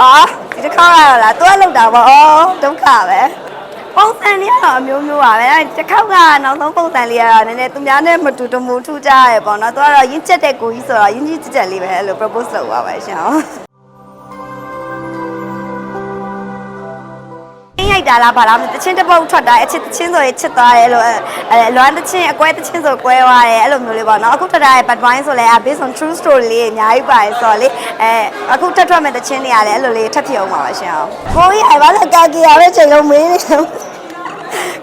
အာဒီတစ်ခါကတော့လားသူကလောက်တာပေါ့အော်ဒုက္ခပဲပုံစံလေးကတော့အမျိုးမျိုးပါပဲအဲ့တစ်ခေါက်ကနောက်ဆုံးပုံစံလေးကတော့နည်းနည်းသူများနဲ့မတူတမူထူးကြရဲပေါ့နော်သူကတော့ရင်းချက်တဲ့ကိုကြီးဆိုတော့ရင်းကြီးချက်ချက်လေးပဲအဲ့လို propose လုပ်ပါပဲရှင် ရိုက်တာလားဘာလားမသိတချင်းတစ်ပုတ်ထွက်တာအချစ်တချင်းဆိုရင်ချစ်သွားတယ်လို့အဲလွမ်းတချင်းအကွဲတချင်းဆိုကွဲသွားတယ်အဲ့လိုမျိုးလေးပေါ့နော်အခုထွက်တာရဲ့ bad wine ဆိုလဲ based on true story လေးအများကြီးပါတယ်ဆိုတော့လေအဲအခုထပ်ထွက်မဲ့တချင်းတွေရတယ်အဲ့လိုလေးထပ်ဖြစ်အောင်ပါပါရှင်အောင်ကိုကြီးအဲ့ဘာလဲကာကီရပဲချိန်လုံးမေးနေတယ်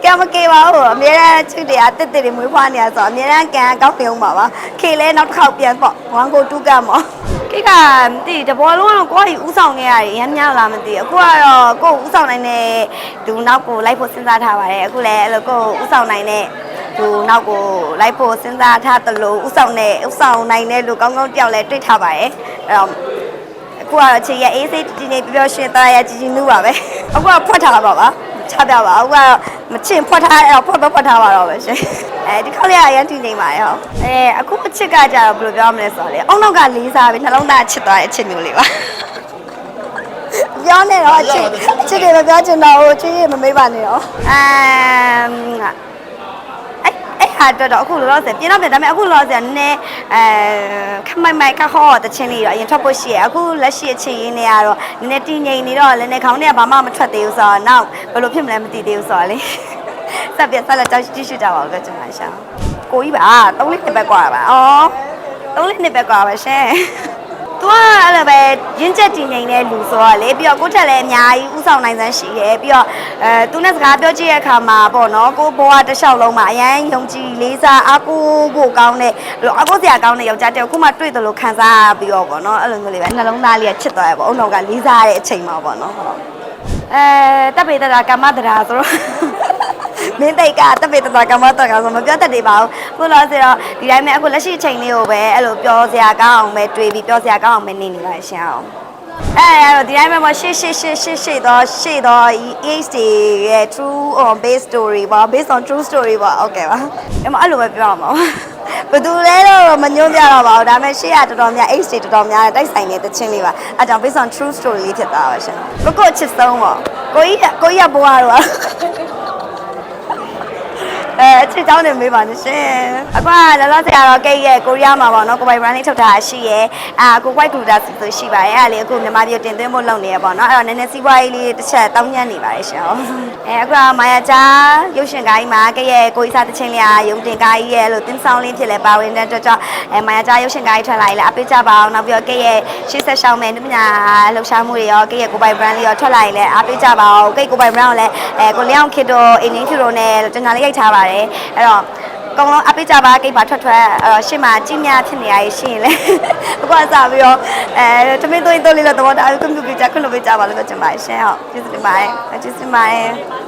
ကဲမကေပါဘူးအများအားချစ်တယ်အတစ်တစ်တွေမွေးဖွားနေရဆိုအများအားကန်ကောက်ပြုံးပါပါခေလဲနောက်တစ်ခေါက်ပြန်ပေါ့1ကို2ကမော် ကိကမသိတဘောလုံးကတော့ကိုယ့်အဥဆောင်ခဲ့ရတယ်ရမ်းများလားမသိအခုကတော့ကိုယ့်ဥဆောင်နိုင်တဲ့သူနောက်ကိုလိုက်ဖို့စဉ်းစားထားပါတယ်အခုလည်းအဲ့လိုကိုယ့်ဥဆောင်နိုင်တဲ့သူနောက်ကိုလိုက်ဖို့စဉ်းစားထားသလိုဥဆောင်တဲ့ဥဆောင်နိုင်တဲ့လူကောင်းကောင်းတယောက်လည်းတွေ့ထားပါတယ်အဲ့တော့အခုကတော့ခြေရအေးစိတ်တည်နေပြောပြောရှင်သားရကြည်ကြည်နူးပါပဲအခုကဖွက်ထားပါပါ ချပြပါအခုကတော့မချင်ဖွက်ထားတော့ဖွက်တော့ဖွက်ထားပါတော့ပဲရှင်အဲဒီခေါက်လေးကအရင်တည်နေပါရောအဲအခုအချစ်ကကြတော့ဘယ်လိုပြောမလဲဆိုတော့လေအုံနောက်ကလေးစားပြီးနှလုံးသားချစ်သွားတဲ့အချစ်မျိုးလေးပါပြောနေတော့အချစ်အချစ်တွေမပြောချင်တော့ဘူးချစ်ရမမေးပါနဲ့တော့အမ် အဲ့အဲ့ဟာတော့တော့အခုလောလောဆယ်ပြင်းတော့ပြဒါပေမဲ့အခုလောလောဆယ်နည်းနည်းအဲခမိုင်မိုင်ခခေါ်တချင်းလေးတော့အရင်ထွက်ဖို့ရှိရအခုလက်ရှိအချင်းရင်းနေရတော့နည်းနည်းတင်းငိမ့်နေတော့လည်းနည်းခေါင်းတွေကဘာမှမထွက်သေးဘူးဆိုတော့နောက်ဘယ်လိုဖြစ်မလဲမသိသေးဘူးဆိုတော့လေဆက်ပြဆက်လက်ကြောက်ကြည့်ရှုကြပါဦးပဲကျွန်မရှာကိုကြီးပါသုံးလေးနှစ်ပဲกว่าပါဩသုံးလေးနှစ်ပဲกว่าပါရှင် သူကအဲ့လိုပဲရင်းချက်တည်ငိမ့်တဲ့လူဆိုတော့လေပြီးတော့ကိုယ့်ထက်လည်းအများကြီးဥဆောင်နိုင်စမ်းရှိတယ်ပြီးတော့အဲသူနဲ့စကားပြောကြည့်တဲ့အခါမှာပေါ့နော်ကိုဘဝတစ်လျှောက်လုံးမှာအရန်ယုံကြည်လေးစားအားကိုးဖို့ကောင်းတဲ့အားကိုးစရာကောင်းတဲ့ယောက်ျားတစ်ယောက်ခုမှတွေ့တယ်လို့ခံစားရပြီးတော့ပေါ့နော်အဲ့လိုမျိုးလေးပဲနှလုံးသားလေးကချစ်သွားရပေါ့အုံနောက်ကလေးစားရတဲ့အချိန်မှာပေါ့နော်ဟုတ်အဲတပ်ပေတတာကာမတရာဆိုတော့ မင်းတိတ်ကတက်ပေတတာကမတော့ကဆိုမပြောတတ်သေးပါဘူးခုလောဆိုတော့ဒီတိုင်းမဲ့အခုလက်ရှိအချိန်လေးကိုပဲအဲ့လိုပြောစရာကောင်းအောင်ပဲတွေးပြီးပြောစရာကောင်းအောင်ပဲနေနေပါရှင်အောင်အဲ့အဲ့တော့ဒီတိုင်းမှာရှေ့ရှေ့ရှေ့ရှေ့ရှေ့တော့ရှေ့တော့ ACE တွေရဲ့ true on base story ပေါ့ based on true story ပေါ့ okay ပါအဲ့မအဲ့လိုပဲပြောရမှာပါဘသူလဲတော့မညွှန်းပြတော့ပါဘူးဒါပေမဲ့ရှေ့ကတော်တော်များ H တွေတော်တော်များတိုက်ဆိုင်နေတဲ့ချင်းလေးပါအဲကြောင့် based on true story လေးဖြစ်တာပါရှင်ကိုကိုချစ်ဆုံးပေါ့ကိုကြီးကိုကြီးကဘွားတော့ အဲအချစ်ချောင်းနေမေးပါနဲ့ရှင်အခုကလောလောဆယ်ကတော့ကိတ်ရဲ့ကိုရီးယားမှာပေါ့နော်ကိုပိုင် brand လေးထုတ်ထားတာရှိရဲ့အာကို white gluta ဆိုရှိပါတယ်အဲ့ဒါလေးအခုမြန်မာပြည်တင်သွင်းဖို့လုပ်နေရပေါ့နော်အဲ့တော့နည်းနည်းစီးပွားရေးလေးတစ်ချက်တောင်းညံ့နေပါတယ်ရှင်အဲအခုကမာယာချာရုပ်ရှင်ကိုင်းမှာကိတ်ရဲ့ကိုကြီးစားတစ်ချင်းလေးအားရုံတင်ကိုင်းရဲ့လို့တင်းဆောင်လေးဖြစ်လဲပါဝင်တဲ့အတွက်ကြောင့်အဲမာယာချာရုပ်ရှင်ကိုင်းထွက်လာရင်လည်းအပိကြပါအောင်နောက်ပြီးတော့ကိတ်ရဲ့ရှေ့ဆက်ရှောင်းမဲ့နမညာလှူရှားမှုတွေရောကိတ်ရဲ့ကိုပိုင် brand လေးရောထွက်လာရင်လည်းအပိကြပါအောင်ကိတ်ကိုပိုင် brand ကိုလည်းအဲကိုလျောင်းခစ်တို့အင်းင်းဖြူတို့နဲ့တညာလေးရိုက်ထားပါတယ်အဲ့တော့ကောင်းလုံးအပိကြပါကိတ်ပါထွက်ထွက်အဲ့တော့ရှေ့မှာကြီးများဖြစ်နေရရှိရင်လေအခုကစပြီးတော့အဲတမင်းသွင်းသွင်းလေးတော့သဘောထားကွန်ပျူတာခွင့်လို့ပေးကြပါလို့ပြောချင်ပါတယ်ရှင်ဟုတ်ကျေးဇူးတင်ပါတယ်ကျေးဇူးတင်ပါတယ်